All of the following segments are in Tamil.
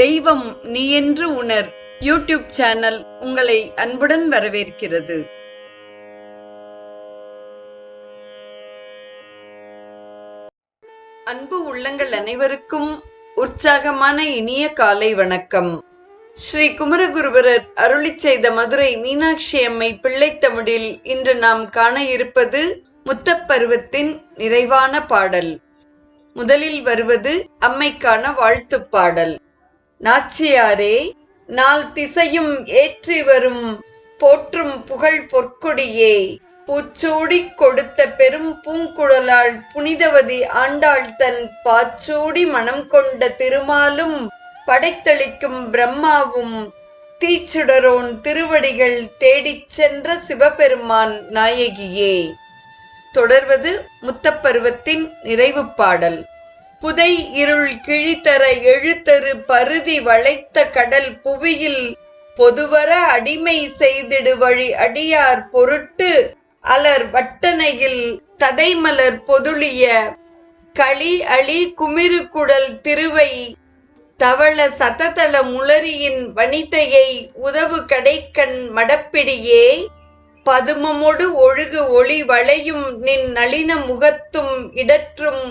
தெய்வம் நீ என்று உணர். யூடியூப் சேனல் உங்களை அன்புடன் வரவேற்கிறது. அன்பு உள்ளங்கள் அனைவருக்கும் உற்சாகமான இனிய காலை வணக்கம். ஸ்ரீ குமரகுருவரர் அருளி செய்த மதுரை மீனாட்சி அம்மை பிள்ளைத்தமிழில் இன்று நாம் காண இருப்பது முத்தப்பருவத்தின் நிறைவான பாடல். முதலில் வருவது அம்மைக்கான வாழ்த்துப் பாடல். நாச்சியாரே நாள் திசையும் ஏற்றி வரும் போற்றும் புகழ் பொற்கொடியே. பூச்சூடிக் கொடுத்த பெரும் பூங்குழலாள் புனிதவதி ஆண்டாள் தன் பாச்சூடி மனம் கொண்ட திருமாலும் படைத்தளிக்கும் பிரம்மாவும் தீச்சுடரோன் திருவடிகள் தேடிச் சென்ற சிவபெருமான் நாயகியே. தொடர்வது முத்தப்பருவத்தின் நிறைவுப் பாடல். புதை இருள் கிழித்தர எழுத்தரு பருதி வளைத்த கடல் புவியில் பொதுவர அடிமை செய்திடு வழி அடியார் பொருட்டு அலர் வட்டனையில் ததைமலர் பொதுளிய களி அழி குமிருக்குடல் திருவை தவள சததள முளரியின் வனிதையை உதவு கடைக்கண் மடப்பிடியே பதுமமொடு ஒழுகு ஒளி வளையும் நின் நளின முகத்தும் இடற்றும்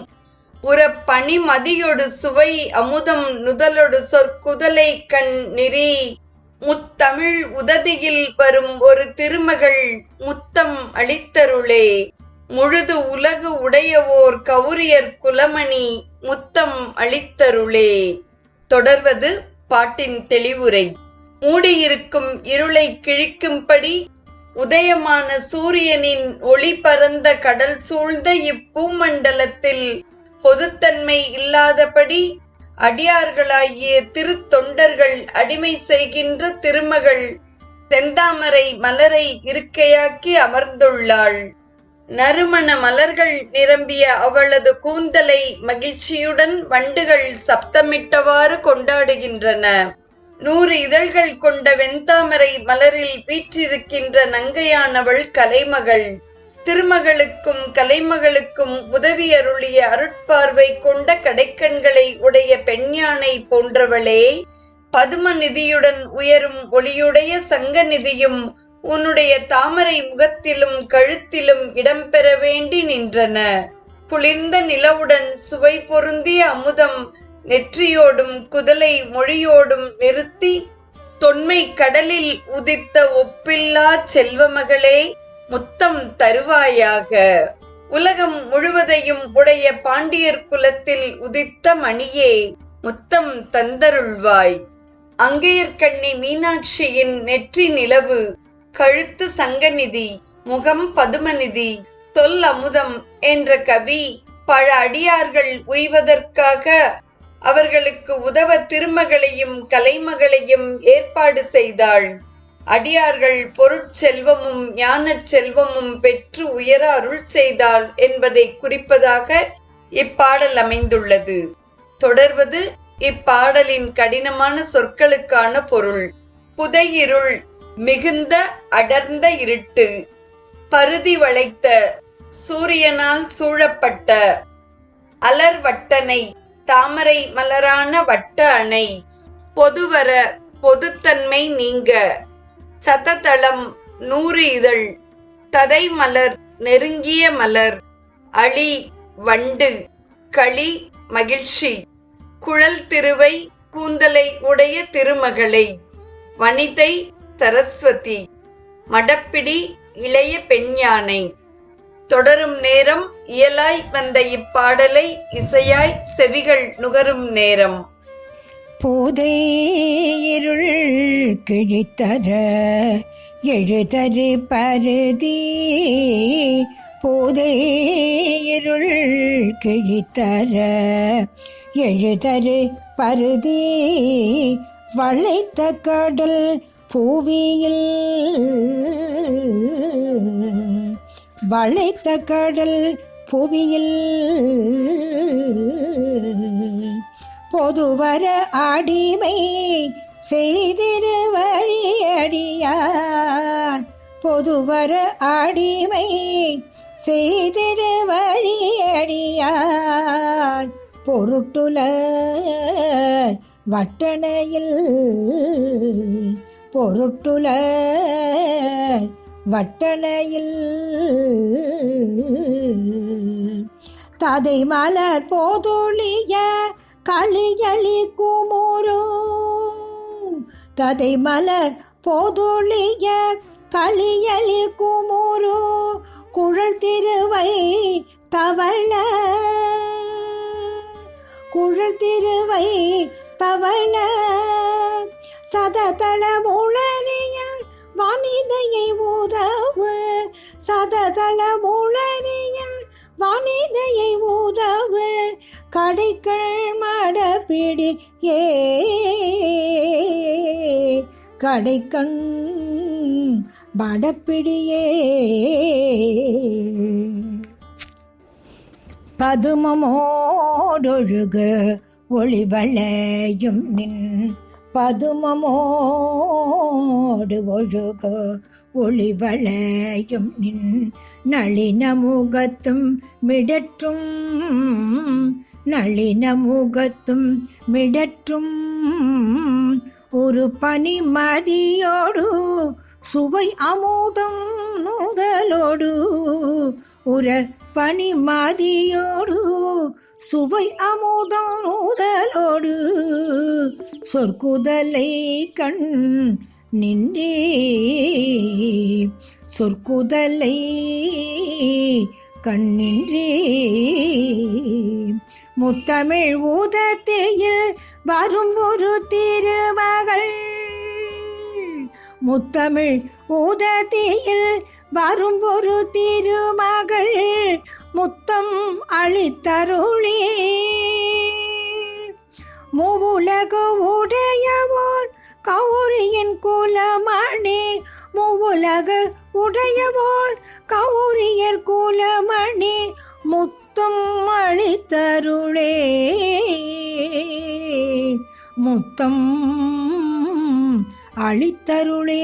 உற பனிமதியொடு சுவை அமுதம் நுதலொடு சொற்குதலை கண் நெறி முத்தமிழ் உததியில் வரும் ஒரு திருமகள் முத்தம் அளித்தருளே. முழுது உலகு உடையவோர் கௌரியர் குலமணி முத்தம் அளித்தருளே. தொடர்வது பாட்டின் தெளிவுரை. மூடியிருக்கும் இருளை கிழிக்கும்படி உதயமான சூரியனின் ஒளி பரந்த கடல் சூழ்ந்த இப்பூமண்டலத்தில் பொதுத்தன்மை இல்லாதபடி அடியார்களாகிய திருத்தொண்டர்கள் அடிமை செய்கின்ற திருமகள் செந்தாமரை மலரை இருக்கையாக்கி அமர்ந்துள்ளாள். நறுமண மலர்கள் நிரம்பிய அவளது கூந்தலை மகிழ்ச்சியுடன் வண்டுகள் சப்தமிட்டவாறு கொண்டாடுகின்றன. நூறு இதழ்கள் கொண்ட வெண்தாமரை மலரில் வீற்றிருக்கின்ற நங்கையானவள் கலைமகள். திருமகளுக்கும் கலைமகளுக்கும் உதவியருளிய அருட்பார்வை கொண்ட கடைக்கண்களை உடைய பெண்யானை போன்றவளே பதும நிதியுடன் உயரும் ஒளியுடைய சங்க நிதியும் உன்னுடைய தாமரை முகத்திலும் கழுத்திலும் இடம்பெற வேண்டி நின்றன. குளிர்ந்த நிலவுடன் சுவை பொருந்திய அமுதம் நெற்றியோடும் குதலை மொழியோடும் நிறுத்தி தொன்மை கடலில் உதித்த ஒப்பில்லா செல்வமகளே முத்தம் தருவாயாக. உலகம் முழுவதையும் உடைய பாண்டியர் குலத்தில் உதித்த மணியே முத்தம் தந்தருள்வாய். அங்கையர்கண்ணி மீனாட்சியின் நெற்றி நிலவு கழுத்து சங்கநிதி முகம் பதுமநிதி தொல் அமுதம் என்ற கவி பல அடியார்கள் உய்வதற்காக அவர்களுக்கு உதவ திருமகளையும் கலைமகளையும் ஏற்பாடு செய்தாள். அடியார்கள் பொருட்செல்வமும் ஞானச் செல்வமும் பெற்று உயர அருள் செய்தாள் என்பதை குறிப்பதாக இப்பாடல் அமைந்துள்ளது. தொடர்வது இப்பாடலின் கடினமான சொற்களுக்கான பொருள். புதையிருள் மிகுந்த அடர்ந்த இருட்டு. பருதி வளைத்த சூரியனால் சூழப்பட்ட அலர்வட்டனை தாமரை மலரான வட்ட அணை. பொதுவர பொதுத்தன்மை நீங்க. சததளம் நூறு இதழ் ததை மலர் நெருங்கிய மலர் அழி வண்டு களி மகிழ்ச்சி. குழல் திருவை கூந்தலை உடைய திருமகளை வனிதை சரஸ்வதி. மடப்பிடி இளைய பெண்யானை தொடரும் நேரம் இயலாய் வந்த இப்பாடலை இசையாய் செவிகள் நுகரும் நேரம். பூதை இருள் கிழித்தர எழுதரு பருதி. பூதை இருள் கிழித்தர எழுதரு பருதி. வளைத்த கடல் பூவியில் வளைத்த கடல் புவியில். பொதுவர அடிமை செய்திடுவழியடியான் பொதுவர அடிமை செய்திடுவழியடியான் பொருட்டுல வட்டணையில் பொருட்டுல வட்டணையில் ததை மலர் போதொழிய களியளி குமுறு ததை மலர் போதொழிய களியளி குமுறு குழல் திருவை தவள குழல் திருவை தவள சததள முளரியால் வானிதையை உதவு. சததள முளரியால் வானிதையை உதவு. கடைக்கள் பிடி ஏ கடைக்கண் படப்பிடியே. பதுமமோடொழுகு ஒளிவளையும் நின் பதுமமோடு ஒழுகு ஒளிவளையும் நின் நளின முகத்தும் மிடற்றும் நளின முகத்தும் மிடற்றும். ஒரு பனிமதியோடு சுவை அமுதம் நூதலோடு உர பனிமதியோடு சுவை அமுதம் நூதலோடு சொற்குதலை கண் நின்றே. சொற்குதலை கண்ணின்றே முத்தமிழ் ஊதத்தியில் வரும் ஒரு திருமகள். முத்தமிழ் ஊதத்தியில் வரும் ஒரு திருமகள். முத்தம் அளித்தருளே. மூவுலக உடையவோர் கௌரியின் குலமணி. மூவுலக உடையவோர் கௌரியர் குலமணி. முத்தம் அளித்தருளே முத்தம் அளித்தருளே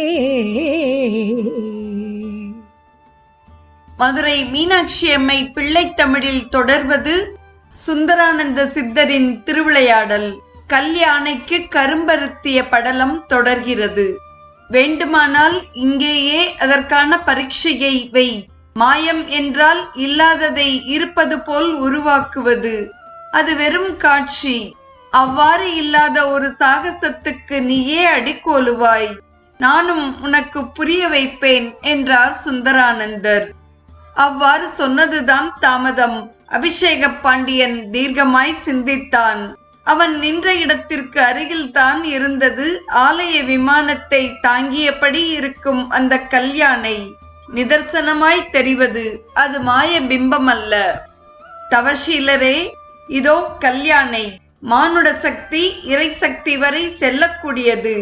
மதுரை மீனாட்சி அம்மை பிள்ளைத்தமிழில் தொடர்வது சுந்தரானந்த சித்தரின் திருவிளையாடல். கல்யாணைக்கு கரும்பருத்திய படலம் தொடர்கிறது. வேண்டுமானால் இங்கேயே அதற்கான பரீட்சையை வை. மாயம் என்றால் இல்லாததை இருப்பது போல் உருவாக்குவது. அது வெறும் காட்சி. அவ்வாறு இல்லாத ஒரு சாகசத்துக்கு நீயே அடிக்கோலுவாய். நானும் உனக்கு புரிய வைப்பேன் என்றார் சுந்தரானந்தர். அவ்வாறு சொன்னதுதான் தாமதம். அபிஷேக பாண்டியன் தீர்க்கமாய் சிந்தித்தான். அவன் நின்ற இடத்திற்கு அருகில்தான் இருந்தது. ஆலய விமானத்தை தாங்கியபடி இருக்கும் அந்த கல்யாணை. நிதர்சனமாய் தெரிவது அது மாய பிம்பம் அல்ல தவசீலரே இதோ கல்யாணை. மானுட சக்தி இறை சக்தி வரை செல்லக்கூடியது.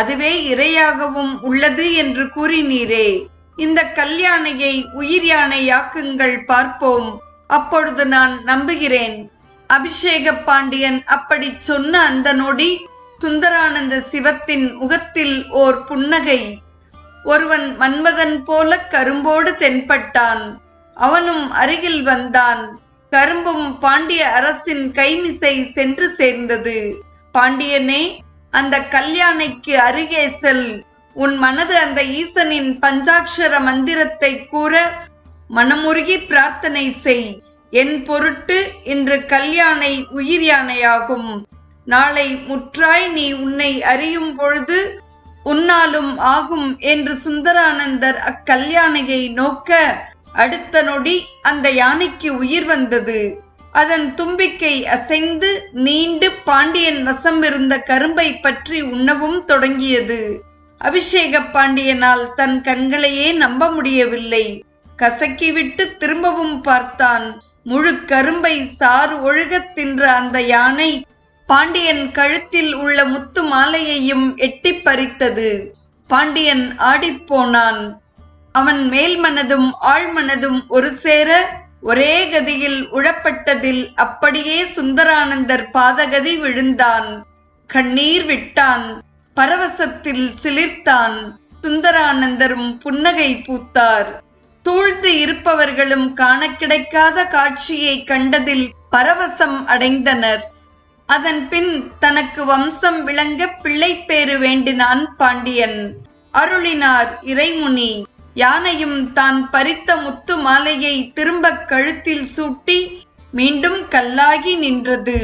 அதுவே இரையாகவும் உள்ளது என்று கூறினீரே. இந்த கல்யாணையை உயிர் யானையாக்குங்கள் பார்ப்போம். அப்பொழுது நான் நம்புகிறேன். அபிஷேக பாண்டியன் அப்படி சொன்ன அந்த நொடி சுந்தரானந்த சிவத்தின் முகத்தில் ஓர் புன்னகை. ஒருவன் மன்மதன் போல கரும்போடு தென்பட்டான். அவனும் அருகில் வந்தான். கரும்பும் பாண்டிய அரசின் கைமிசை சென்று சேர்ந்தது. பாண்டியனே அந்த கல்யாணைக்கு அருகே செல். உன் மனது அந்த ஈசனின் பஞ்சாட்சர மந்திரத்தை கூற மனமுருகி பிரார்த்தனை செய். என் பொருட்டு இன்று கல்யாணை உயிர் யானையாகும். நாளை முற்றாய் நீ உன்னை அறியும் பொழுது உன்னாலும் ஆகும் என்று சுந்தரானந்தர் அக்கல்யாணையை நோக்க அடுத்த நொடி அந்த யானைக்கு உயிர் வந்தது. அதன் தும்பிக்கை அசைந்து நீண்டு பாண்டியன் வசம் இருந்த கரும்பை பற்றி உண்ணவும் தொடங்கியது. அபிஷேக பாண்டியனால் தன் கண்களையே நம்ப முடியவில்லை. கசக்கிவிட்டு திரும்பவும் பார்த்தான். முழு கரும்பை சாறு ஒழுகத் தின்ற அந்த யானை பாண்டியன் கழுத்தில் உள்ள முத்து மாலையையும் எட்டிப் பறித்தது. பாண்டியன் ஆடிப்போனான் அவன் மேல்மனதும் ஆழ்மனதும் ஒரு சேர ஒரே கதியில் உழப்பட்டதில் அப்படியே சுந்தரானந்தர் பாதகதி விழுந்தான். கண்ணீர் விட்டான். பரவசத்தில் சிலிர்த்தான். சுந்தரானந்தரும் புன்னகை பூத்தார். சூழ்ந்து இருப்பவர்களும் காண கிடைக்காத காட்சியை கண்டதில் பரவசம் அடைந்தனர். அதன் பின் தனக்கு வம்சம் விளங்க பிள்ளைப்பேறு வேண்டினான் பாண்டியன். அருளினார் இறைமுனி யானையும் தான் பறித்த முத்து மாலையை திரும்ப கழுத்தில் சூட்டி மீண்டும் கல்லாகி நின்றது.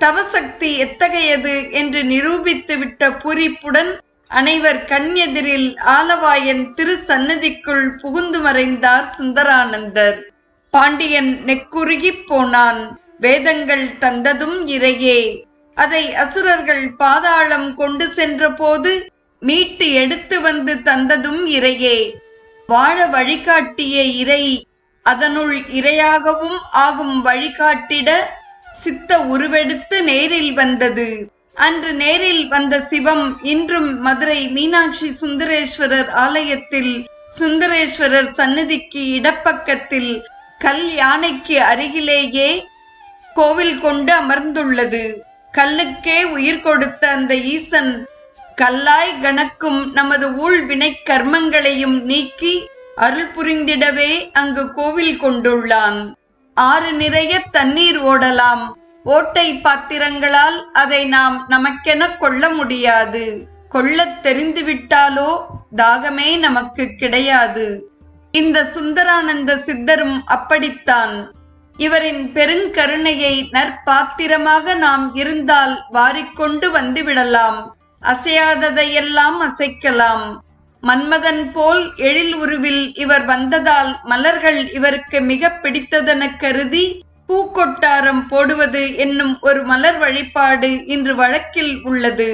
தவசக்தி எத்தகையது என்று நிரூபித்துவிட்ட பூரிப்புடன் அனைவர் கண்ணெதிரில் ஆலவாயன் திரு சன்னதிக்குள் புகுந்து மறைந்தார் சுந்தரானந்தர். பாண்டியன் நெக்குருகிப் போனான். வேதங்கள் தந்ததும் இறையே. அதை அசுரர்கள் பாதாளம் கொண்டு சென்றபோது மீட்டு எடுத்து வந்து தந்ததும் இறையே. வாழ வழிகாட்டிய இறை அதனுள் இரையாகவும் ஆகும் வழிகாட்டிட சித்த உருவெடுத்து நேரில் வந்தது. அன்று நேரில் வந்த சிவம் இன்றும் மதுரை மீனாட்சி சுந்தரேஸ்வரர் ஆலயத்தில் சுந்தரேஸ்வரர் சன்னதிக்கு இடப்பக்கத்தில் கல் யானைக்கு அருகிலேயே கோவில் கொண்டு அமர்ந்துள்ளது. கல்லுக்கே உயிர் கொடுத்த அந்த ஈசன் கல்லாய் கணக்கும் நமது ஊழ்வினை கர்மங்களையும் நீக்கி அருள் புரிந்திடவே அங்கு கோவில் கொண்டுள்ளான். ஆறு நிறைய தண்ணீர் ஓடலாம். ஓட்டை பாத்திரங்களால் அதை நாம் நமக்கென கொள்ள முடியாது. கொள்ளத் தெரிந்துவிட்டாலோ தாகமே நமக்கு கிடையாது. இந்த சுந்தரானந்த சித்தரும் அப்படித்தான். இவரின் பெருங்கருணையை நற்பாத்திரமாக நாம் இருந்தால் வாரிக்கொண்டு வந்துவிடலாம். அசையாததையெல்லாம் அசைக்கலாம். மன்மதன் போல் எழில் உருவில் இவர் வந்ததால் மலர்கள் இவருக்கு மிக பிடித்ததென கருதி பூக்கொட்டாரம் போடுவது என்னும் ஒரு மலர் வழிபாடு இன்று வழக்கில் உள்ளது.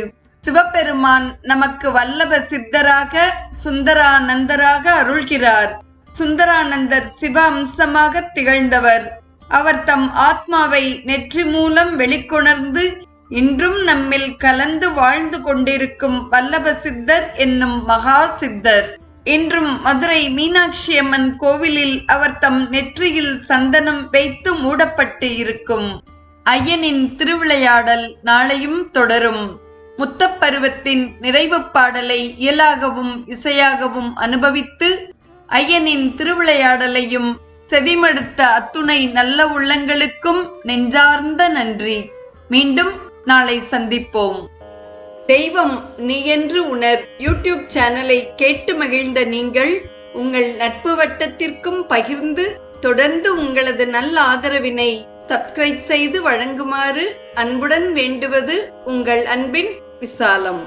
சிவபெருமான் நமக்கு வல்லப சித்தராக சுந்தரானந்தராக அருள்கிறார். சுந்தரானந்தர் சிவ அம்சமாக திகழ்ந்தவர். அவர் தம் ஆத்மாவை நெற்றி மூலம் வெளிக்கொணர்ந்து இன்றும் நம்மில் கலந்து வாழ்ந்து கொண்டிருக்கும் வல்லப சித்தர் என்னும் மகா சித்தர். இன்றும் மதுரை மீனாட்சி அம்மன் கோவிலில் அவர் தம் நெற்றியில் சந்தனம் வைத்து மூடப்பட்டு இருக்கும். ஐயனின் திருவிளையாடல் நாளையும் தொடரும். முத்தப்பருவத்தின் நிறைவு பாடலை இயலாகவும் இசையாகவும் அனுபவித்து ஐயனின் திருவிளையாடலையும் செவிமடுத்த அத்துணை நல்ல உள்ளங்களுக்கும் நெஞ்சார்ந்த நன்றி. மீண்டும் நாளை சந்திப்போம். தெய்வம் நீ என்று உணர் யூடியூப் சேனலை கேட்டு மகிழ்ந்த நீங்கள் உங்கள் நட்பு வட்டத்திற்கும் பகிர்ந்து தொடர்ந்து உங்களது நல்ல ஆதரவினை சப்ஸ்கிரைப் செய்து வழங்குமாறு அன்புடன் வேண்டுவது உங்கள் அன்பின் விசாலம்.